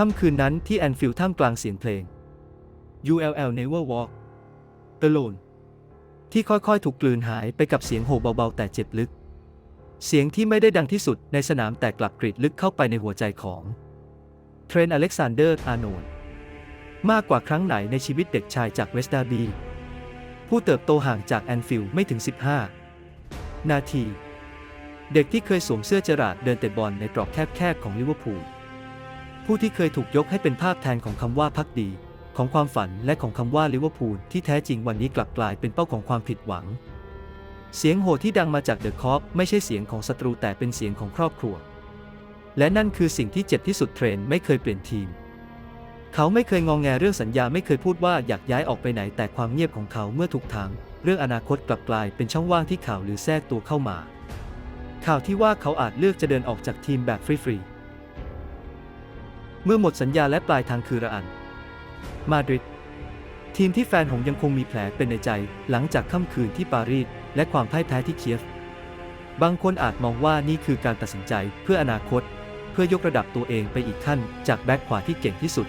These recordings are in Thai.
ค่ำคืนนั้นที่แอนฟิลด์ท่ามกลางเสียงเพลง ULL Never Walk Alone ที่ค่อยๆ ถูกกลืนหายไปกับเสียงโห่เบาๆ แต่เจ็บลึก เสียงที่ไม่ได้ดังที่สุดในสนามแต่กลับกรีดลึกเข้าไปในหัวใจของ เทรนอเล็กซานเดอร์อาร์โนลมากกว่าครั้งไหนในชีวิตเด็กชายจากเวสต์ดาร์บี ผู้เติบโตห่างจากแอนฟิลด์ไม่ถึง 15 นาที เด็กที่เคยสวมเสื้อเจอราร์ดเดินเตะบอลในตรอกแคบๆของลิเวอร์พูล ผู้ที่เคยถูกยกให้เป็นภาพแทนของคำว่าพักดี ของความฝันและของคำว่าลิเวอร์พูลที่แท้จริงวันนี้กลับกลายเป็นเป้าของความผิดหวัง เสียงโห่ที่ดังมาจากเดอะคอปไม่ใช่เสียงของศัตรูแต่เป็นเสียงของครอบครัว และนั่นคือสิ่งที่เจ็บที่สุดเทรนไม่เคยเปลี่ยนทีม เขาไม่เคยงองแงเรื่องสัญญาไม่เคยพูดว่าอยากย้ายออกไปไหนแต่ความเงียบของเขาเมื่อถูกถามเรื่องอนาคตกลับกลายเป็นช่องว่างที่ข่าวหรือแทรกตัวเข้ามา ข่าวที่ว่าเขาอาจเลือกจะเดินออกจากทีมแบบฟรีๆ เมื่อหมดสัญญาและปลายทางคือระอัน มาดริด ทีมที่แฟนหงยังคงมีแผลเป็นในใจ หลังจากค่ำคืนที่ปารีสและความพ่ายแพ้ที่เคียฟ บางคนอาจมองว่านี่คือการตัดสินใจเพื่ออนาคต เพื่อยกระดับตัวเองไปอีกขั้น จากแบ็คขวาที่เก่งที่สุด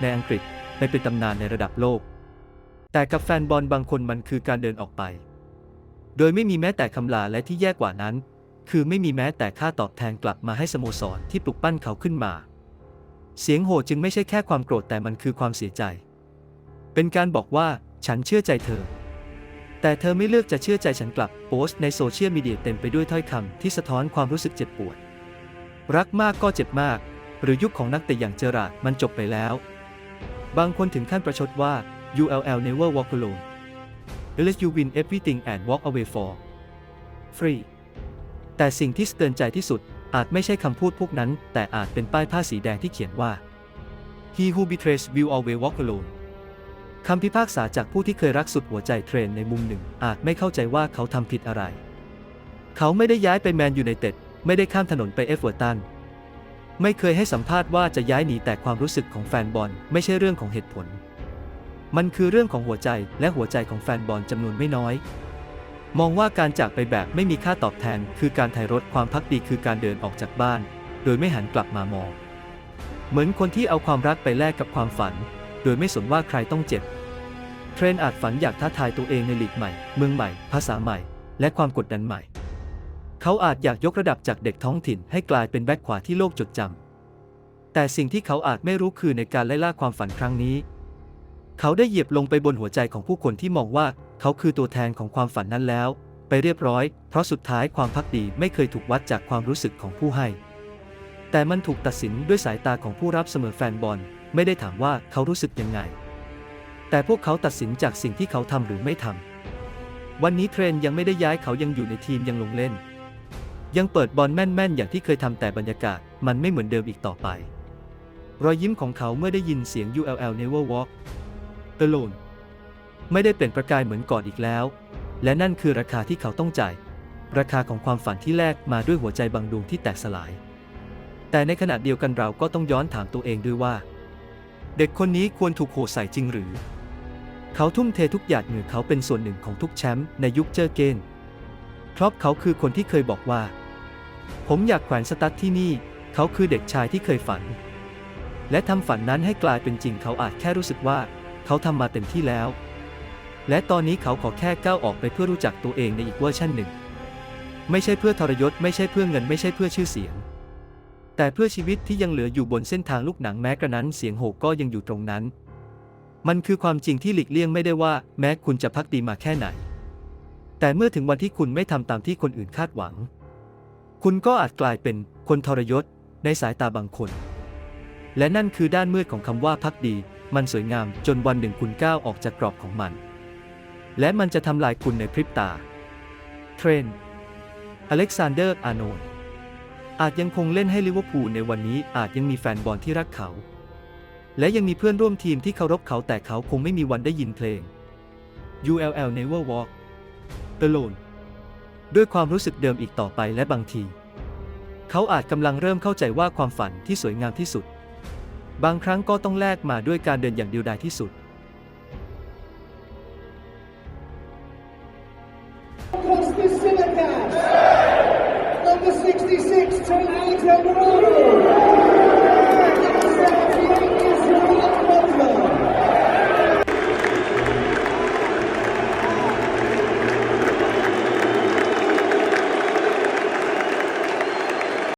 ในอังกฤษไปเป็นตำนานในระดับโลก แต่กับแฟนบอลบางคนมันคือการเดินออกไป โดยไม่มีแม้แต่คำลาและที่แย่กว่านั้น คือไม่มีแม้แต่ค่าตอบแทนกลับมาให้สโมสรที่ปลุกปั้นเขาขึ้นมา เสียงโห่จึงไม่ใช่แค่ความโกรธแต่มันคือความเสียใจ เป็นการบอกว่าฉันเชื่อใจเธอ แต่เธอไม่เลือกจะเชื่อใจฉันกลับโพสต์ในโซเชียลมีเดียเต็มไปด้วยถ้อยคำที่สะท้อนความรู้สึกเจ็บปวด รักมากก็เจ็บมาก หรือยุคของนักเตะอย่างเจอราดมันจบไปแล้ว บางคนถึงขั้นประชดว่า ULL never walk alone unless you win everything and walk away for free แต่สิ่งที่สะเตือนใจที่สุด อาจไม่ใช่คำพูดพวกนั้น แต่อาจเป็นป้ายผ้าสีแดงที่เขียนว่า He who betrays will always walk alone คำพิพากษาจากผู้ที่เคยรักสุดหัวใจเทรนในมุมหนึ่ง อาจไม่เข้าใจว่าเขาทำผิดอะไร เขาไม่ได้ย้ายไปแมนยูไนเต็ด ไม่ได้ข้ามถนนไปเอฟเวอร์ตัน ไม่เคยให้สัมภาษณ์ว่าจะย้ายหนีแต่ความรู้สึกของแฟนบอลไม่ใช่เรื่องของเหตุผล มันคือเรื่องของหัวใจและหัวใจของแฟนบอลจำนวนไม่น้อย มองว่าการจากไปแบบไม่มีค่าตอบแทน คือการไถ่รถความพักดีคือการเดินออกจากบ้าน โดยไม่หันกลับมามอง เหมือนคนที่เอาความรักไปแลกกับความฝัน โดยไม่สนว่าใครต้องเจ็บ เทรนอาจฝันอยากท้าทายตัวเองในลีกใหม่ เมืองใหม่ ภาษาใหม่ และความกดดันใหม่ เขาอาจอยากยกระดับจากเด็กท้องถิ่นให้กลายเป็นแบ็คขวาที่โลกจดจำแต่สิ่งที่เขาอาจไม่รู้คือในการไล่ล่าความฝันครั้งนี้ เขาได้เหยียบลงไปบนหัวใจของผู้คนที่มองว่าเขาคือตัวแทนของความฝันนั้นแล้ว ไปเรียบร้อย เพราะสุดท้ายความพักดีไม่เคยถูกวัดจากความรู้สึกของผู้ให้ แต่มันถูกตัดสินด้วยสายตาของผู้รับเสมอแฟนบอล ไม่ได้ถามว่าเขารู้สึกยังไง แต่พวกเขาตัดสินจากสิ่งที่เขาทำหรือไม่ทำวันนี้เทรนยังไม่ได้ย้ายเขายังอยู่ในทีมยังลงเล่น ยังเปิดบอลแม่นๆอย่างที่เคยทำแต่บรรยากาศ มันไม่เหมือนเดิมอีกต่อไป รอยยิ้มของเขาเมื่อได้ยินเสียง ULL Never Walk Alone ไม่ได้เป็นประกายเหมือนก่อนอีกแล้ว และนั่นคือราคาที่เขาต้องจ่าย ราคาของความฝันที่แลกมาด้วยหัวใจบางดวงที่แตกสลาย แต่ในขณะเดียวกันเราก็ต้องย้อนถามตัวเองด้วยว่า เด็กคนนี้ควรถูกโหใส่จริงหรือ เขาทุ่มเททุกหยาดเหงื่อเขาเป็นส่วนหนึ่งของทุกแชมป์ในยุคเจอเกนเพราะเขาคือคนที่เคยบอกว่า ผมอยากแขวนสตั๊ดที่นี่ เขาคือเด็กชายที่เคยฝัน และทำฝันนั้นให้กลายเป็นจริงเขาอาจแค่รู้สึกว่า เขาทำมาเต็มที่แล้ว และตอนนี้เขาขอแค่ก้าวออกไปเพื่อรู้จักตัวเองในอีกเวอร์ชันหนึ่ง ไม่ใช่เพื่อทรยศไม่ใช่เพื่อเงินไม่ใช่เพื่อชื่อเสียง แต่เพื่อชีวิตที่ยังเหลืออยู่บนเส้นทางลูกหนังแม้กระนั้นเสียงโห่ก็ยังอยู่ตรงนั้น มันคือความจริงที่หลีกเลี่ยงไม่ได้ว่า แม้คุณจะพักดีมาแค่ไหน แต่เมื่อถึงวันที่คุณไม่ทำตามที่คนอื่นคาดหวัง คุณก็อาจกลายเป็นคนทรยศในสายตาบางคน และนั่นคือด้านมืดของคำว่าพักดี มันสวยงามจนวันหนึ่งคุณก้าวออกจากกรอบของมัน และมันจะทำลายคุณในพริบตา เทรนอเล็กซานเดอร์ อาโนลด์อาจยังคงเล่นให้ลิเวอร์พูลในวันนี้อาจยังมีแฟนบอลที่รักเขา และยังมีเพื่อนร่วมทีมที่เคารพเขาแต่เขาคงไม่มีวันได้ยินเพลง ULL Never Walk Alone ด้วยความรู้สึกเดิมอีกต่อไปและบางที เขาอาจกำลังเริ่มเข้าใจว่าความฝันที่สวยงามที่สุด บางครั้งก็ต้องแลกมาด้วยการเดินอย่างเดียวดายที่สุด The 66 to 80 rule.